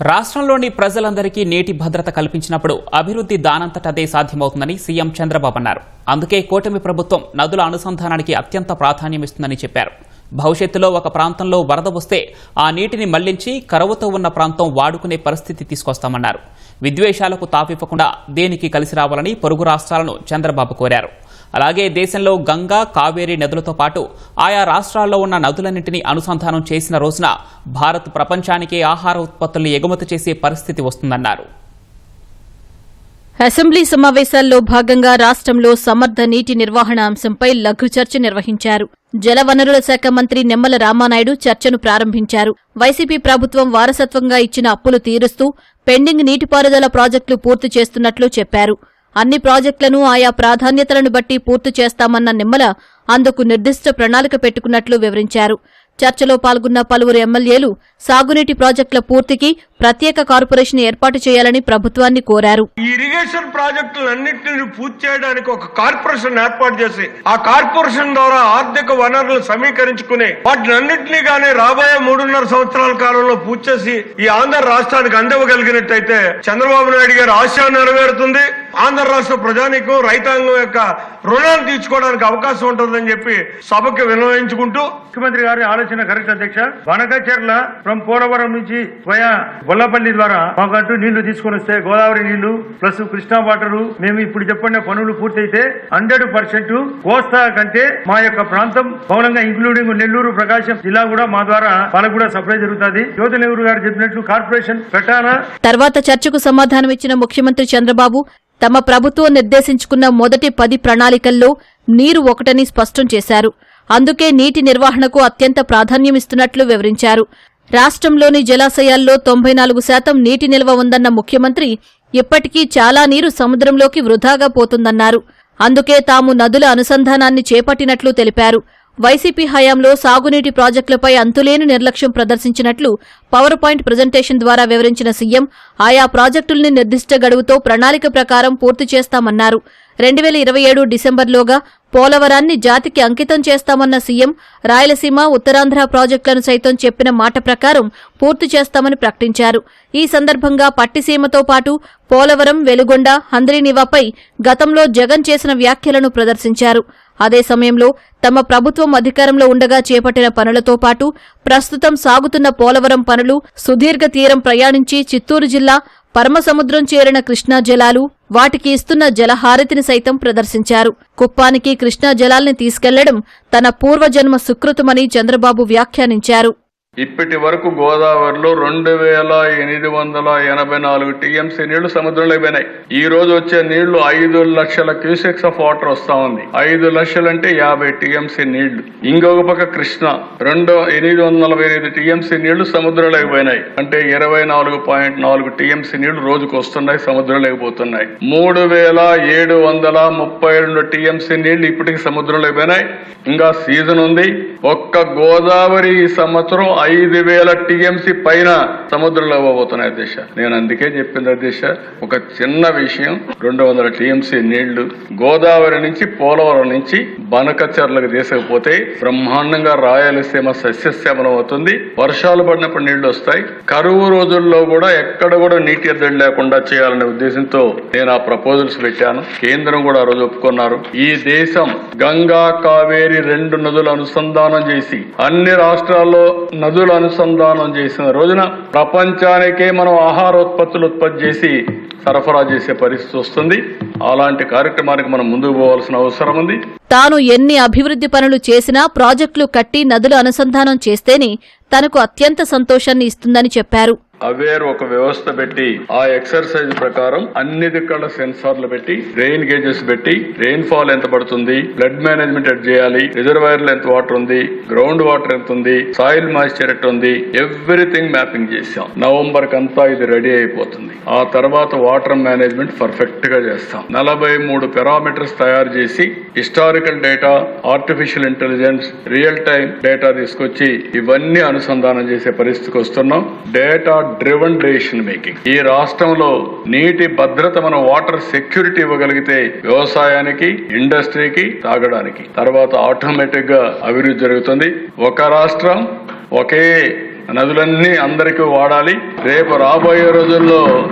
రాష్ట్రంలోని ప్రజలందరికీ నీటి భద్రత కల్పించినప్పుడు అభివృద్ధి దానంతటదే సాధ్యమవుతుందని సీఎం చంద్రబాబు అన్నారు. అందుకే కూటమి ప్రభుత్వం నదుల అనుసంధానానికి అత్యంత ప్రాధాన్యమిస్తుందని చెప్పారు. భవిష్యత్తులో ఒక ప్రాంతంలో వరద వస్తే ఆ నీటిని మళ్ళించి కరువుతో ఉన్న ప్రాంతం వాడుకునే పరిస్థితి తీసుకొస్తామన్నారు. విద్వేషాలకు తావివ్వకుండా దేనికి కలిసి రావాలని పొరుగు రాష్ట్రాలను చంద్రబాబు కోరారు. అలాగే దేశంలో గంగా కావేరి నదులతో పాటు ఆయా రాష్ట్రాల్లో ఉన్న నదులన్నింటినీ అనుసంధానం చేసిన రోజున భారత్ ప్రపంచానికే ఆహార ఉత్పత్తులను ఎగుమతి చేసే పరిస్థితి వస్తుందన్నారు. అసెంబ్లీ సమావేశాల్లో భాగంగా రాష్ట్రంలో సమర్థ నీటి నిర్వహణ అంశంపై లఘు చర్చ నిర్వహించారు. జలవనరుల శాఖ మంత్రి నిమ్మల రామానాయుడు చర్చను ప్రారంభించారు. వైసీపీ ప్రభుత్వం వారసత్వంగా ఇచ్చిన అప్పులు తీరుస్తూ పెండింగ్ నీటిపారుదల ప్రాజెక్టులు పూర్తి చేస్తున్నట్లు చెప్పారు. అన్ని ప్రాజెక్టులను ఆయా ప్రాధాన్యతలను బట్టి పూర్తి చేస్తామన్న నిమ్మల అందుకు నిర్దిష్ట ప్రణాళిక పెట్టుకున్నట్లు వివరించారు. చర్చలో పాల్గొన్న పలువురు ఎమ్మెల్యేలు సాగునీటి ప్రాజెక్టుల పూర్తికి ప్రత్యేక కార్పొరేషన్ ఏర్పాటు చేయాలని ప్రభుత్వాన్ని కోరారు. ఈ ఇరిగేషన్ ప్రాజెక్టులన్నింటినీ పూర్తి చేయడానికి ఒక కార్పొరేషన్ ఏర్పాటు చేసి ఆ కార్పొరేషన్ ద్వారా ఆర్థిక వనరులు సమీకరించుకుని వాటిని అన్నింటినీ గానీ రాబోయే మూడున్నర సంవత్సరాల కాలంలో పూర్తి చేసి ఈ ఆంధ్ర రాష్ట్రానికి అందివ్వగలిగినట్టయితే చంద్రబాబు నాయుడు గారి ఆశ నెరవేరుతుంది. ఆంధ్ర రాష్ట్ర ప్రజానికం రైతాంగం యొక్క రుణాలు తీర్చుకోవడానికి అవకాశం ఉంటుందని చెప్పి సభకి వినవించుకుంటూ ముఖ్యమంత్రి గారి ఆలోచన కరెక్ట్ అధ్యక్ష. వనకచెర్ల ఫ్రమ్ పోలవరం నుంచి వయా గొల్లపల్లి ద్వారా మాకంటూ నీళ్ళు తీసుకొని వస్తే గోదావరి నీళ్ళు ప్లస్ కృష్ణా వాటర్. మేము ఇప్పుడు చెప్పిన పనులు పూర్తయితే హండ్రెడ్ పర్సెంట్ కోస్తా కంటే మా యొక్క ప్రాంతం మౌనంగా ఇంక్లూడింగ్ నెల్లూరు ప్రకాశం జిల్లా కూడా మా ద్వారా వాళ్ళకు కూడా సప్లై జరుగుతుంది. జ్యోతి నెహ్రూ గారు చెప్పినట్లు కార్పొరేషన్ పెట్టానా తర్వాత చర్చకు సమాధానమిచ్చిన ముఖ్యమంత్రి చంద్రబాబు తమ ప్రభుత్వం నిర్దేశించుకున్న మొదటి పది ప్రణాళికల్లో నీరు ఒకటని స్పష్టం చేశారు. అందుకే నీటి నిర్వహణకు అత్యంత ప్రాధాన్యమిస్తున్నట్లు వివరించారు. రాష్ట్రంలోని జలాశయాల్లో తొంభై నాలుగు శాతం నీటి నిల్వ ఉందన్న ముఖ్యమంత్రి ఇప్పటికీ చాలా నీరు సముద్రంలోకి వృధాగా పోతుందన్నారు. అందుకే తాము నదుల అనుసంధానాన్ని చేపట్టినట్లు తెలిపారు. వైసీపీ హయాంలో సాగునీటి ప్రాజెక్టులపై అంతులేని నిర్లక్ష్యం ప్రదర్శించినట్లు పవర్ పాయింట్ ప్రజెంటేషన్ ద్వారా వివరించిన సీఎం ఆయా ప్రాజెక్టుల్ని నిర్దిష్ట గడువుతో ప్రణాళిక ప్రకారం పూర్తి చేస్తామన్నారు. రెండు వేల ఇరవై ఏడు డిసెంబర్లోగా పోలవరాన్ని జాతికి అంకితం చేస్తామన్న సీఎం రాయలసీమ ఉత్తరాంధ్ర ప్రాజెక్టులను సైతం చెప్పిన మాట ప్రకారం పూర్తి చేస్తామని ప్రకటించారు. ఈ సందర్భంగా పట్టిసీమతో పాటు పోలవరం వెలుగొండ హంద్రీనివాపై గతంలో జగన్ చేసిన వ్యాఖ్యలను ప్రదర్శించారు. అదే సమయంలో తమ ప్రభుత్వం అధికారంలో ఉండగా చేపట్టిన పనులతో పాటు ప్రస్తుతం సాగుతున్న పోలవరం పనులు సుదీర్ఘ తీరం ప్రయాణించి చిత్తూరు జిల్లా పరమసముద్రం చేరిన కృష్ణా జలాలు వాటికి ఇస్తున్న జలహారతిని సైతం ప్రదర్శించారు. కుప్పానికి కృష్ణా జలాల్ని తీసుకెళ్ళడం తన పూర్వజన్మ సుకృతమని చంద్రబాబు వ్యాఖ్యానించారు. ఇప్పటి వరకు గోదావరిలో రెండు వేల ఎనిమిది వందల ఎనభై నాలుగు టీఎంసీ నీళ్ళు సముద్రంలో పోయినాయి. ఈ రోజు వచ్చే నీళ్ళు ఐదు లక్షల క్యూసెక్స్ ఆఫ్ వాటర్ వస్తా ఉంది. ఐదు లక్షలంటే యాభై టీఎంసీ నీళ్ళు. ఇంకొక పక్క కృష్ణ. రెండు ఎనిమిది వందల నలభై ఎనిమిది టీఎంసీ నీళ్ళు సముద్రంలోకి పోయినాయి. అంటే ఇరవై నాలుగు పాయింట్ నాలుగు టీఎంసీ నీళ్ళు రోజుకు వస్తున్నాయి సముద్రంలోకి పోతున్నాయి. మూడు వేల ఏడు వందల ముప్పై రెండు టీఎంసీ నీళ్ళు ఇప్పటికి సముద్రంలోకి పోయినాయి. ఇంకా సీజన్ ఉంది. ఒక్క గోదావరి ఈ సంవత్సరం ఐదు వేల టీఎంసీ పైన సముద్రంలో పోతున్నాయి అధ్యక్ష. నేను అందుకే చెప్పింది అధ్యక్ష ఒక చిన్న విషయం. రెండు వందల టీఎంసీ నీళ్ళు గోదావరి నుంచి పోలవరం నుంచి బనకచర్లకు తీసుకుపోతే బ్రహ్మాండంగా రాయలసీమ సస్యశ్యామలం అవుతుంది. వర్షాలు పడినప్పుడు నీళ్ళు వస్తాయి. కరువు రోజుల్లో కూడా ఎక్కడ కూడా నీటి ఎద్దడి లేకుండా చేయాలనే ఉద్దేశంతో నేను ఆ ప్రపోజల్స్ పెట్టాను. కేంద్రం కూడా ఆ రోజు ఒప్పుకున్నారు. ఈ దేశం గంగా కావేరి రెండు నదులు అనుసంధానం చేసి అన్ని రాష్ట్రాల్లో నదులు అనుసంధానం చేసిన రోజున ప్రపంచానికే మనం ఆహారోత్పత్తులు ఉత్పత్తి చేసి సరఫరా చేసే పరిస్థితి వస్తుంది. అలాంటి కార్యక్రమానికి మనం ముందుకు పోవాల్సిన అవసరం ఉంది. తాను ఎన్ని అభివృద్ధి పనులు చేసినా ప్రాజెక్టులు కట్టి నదులు అనుసంధానం చేస్తేనే తనకు అత్యంత సంతోషాన్ని ఇస్తుందని చెప్పారు. అవేర్ ఒక వ్యవస్థ పెట్టి ఆ ఎక్సర్సైజ్ ప్రకారం అన్ని దిక్కల సెన్సార్లు పెట్టి రెయిన్ గేజెస్ పెట్టి రెయిన్ ఫాల్ ఎంత పడుతుంది బ్లడ్ మేనేజ్మెంట్ ఎట్ చేయాలి రిజర్వాయర్లు ఎంత వాటర్ ఉంది గ్రౌండ్ వాటర్ ఎంత ఉంది సాయిల్ మాయిశ్చర్ ఎట్ ఉంది ఎవ్రీథింగ్ మ్యాపింగ్ చేసాం నవంబర్ కంతా ఇది రెడీ అయిపోతుంది. ఆ తర్వాత వాటర్ మేనేజ్మెంట్ పర్ఫెక్ట్గా చేస్తాం. నలభై మూడు పెరామీటర్స్ తయారు చేసి historical data artificial intelligence real time data తీసుకొచ్చి ఇవన్నీ అనుసంధానం చేసే పరిస్థితికి వస్తున్నాం. డేటా డ్రివన్ డెసిషన్ మేకింగ్ ఈ రాష్ట్రంలో నీటి భద్రత మన వాటర్ సెక్యూరిటీ ఇవ్వగలిగితే వ్యవసాయానికి ఇండస్ట్రీకి తాగడానికి. తర్వాత ఆటోమేటిక్గా అభివృద్ధి జరుగుతుంది. ఒక రాష్ట్రం ఒకే నదులన్నీ అందరికీ వాడాలి. రేపు రాబోయే రోజుల్లో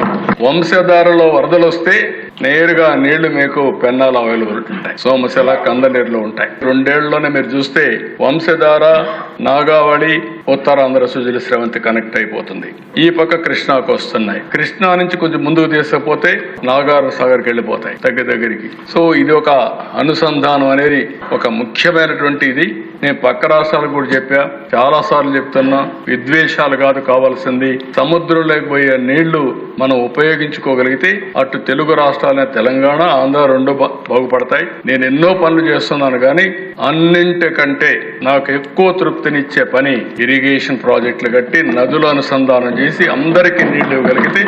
వంశధారలో వరదలు వస్తే నేరుగా నీళ్ళు మీకు పెన్నాలు అవైలబుల్ ఉంటాయి సోమశిల కందనీరులో ఉంటాయి. రెండేళ్ళలోనే మీరు చూస్తే వంశధార నాగావళి ఉత్తరాంధ్ర సుజల స్రవంతి కనెక్ట్ అయిపోతుంది. ఈ పక్క కృష్ణాకు వస్తున్నాయి. కృష్ణా నుంచి కొంచెం ముందుకు తీసుకపోతే నాగార్ సాగర్కి వెళ్ళిపోతాయి దగ్గర దగ్గరికి. సో ఇది ఒక అనుసంధానం అనేది ఒక ముఖ్యమైనటువంటి ఇది. నేను పక్క రాష్ట్రాలకు కూడా చెప్పా చాలా సార్లు చెప్తున్నా విద్వేషాలు కాదు కావాల్సింది. సముద్రంలోకి పోయే నీళ్ళు మనం ఉపయోగించుకోగలిగితే అటు తెలుగు రాష్ట్రాలనే తెలంగాణ ఆంధ్ర రెండు బాగుపడతాయి. నేను ఎన్నో పనులు చేస్తున్నాను కానీ అన్నింటికంటే నాకు ఎక్కువ తృప్తినిచ్చే పని ఇరిగేషన్ ప్రాజెక్టులు కట్టి నదుల అనుసంధానం చేసి అందరికీ నీళ్ళు ఇవ్వగలిగితే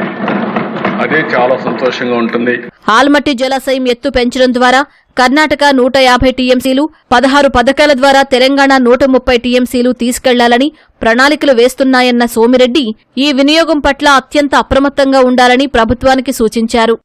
అదే చాలా సంతోషంగా ఉంటుంది. ఆల్మట్టి జలాశయం ఎత్తు పెంచడం ద్వారా కర్ణాటక నూట యాభై టీఎంసీలు పదహారు పథకాల ద్వారా తెలంగాణ నూట ముప్పై టీఎంసీలు తీసుకెళ్ళాలని ప్రణాళికలు వేస్తున్నాయన్న సోమిరెడ్డి ఈ వినియోగం పట్ల అత్యంత అప్రమత్తంగా ఉండాలని ప్రభుత్వానికి సూచించారు.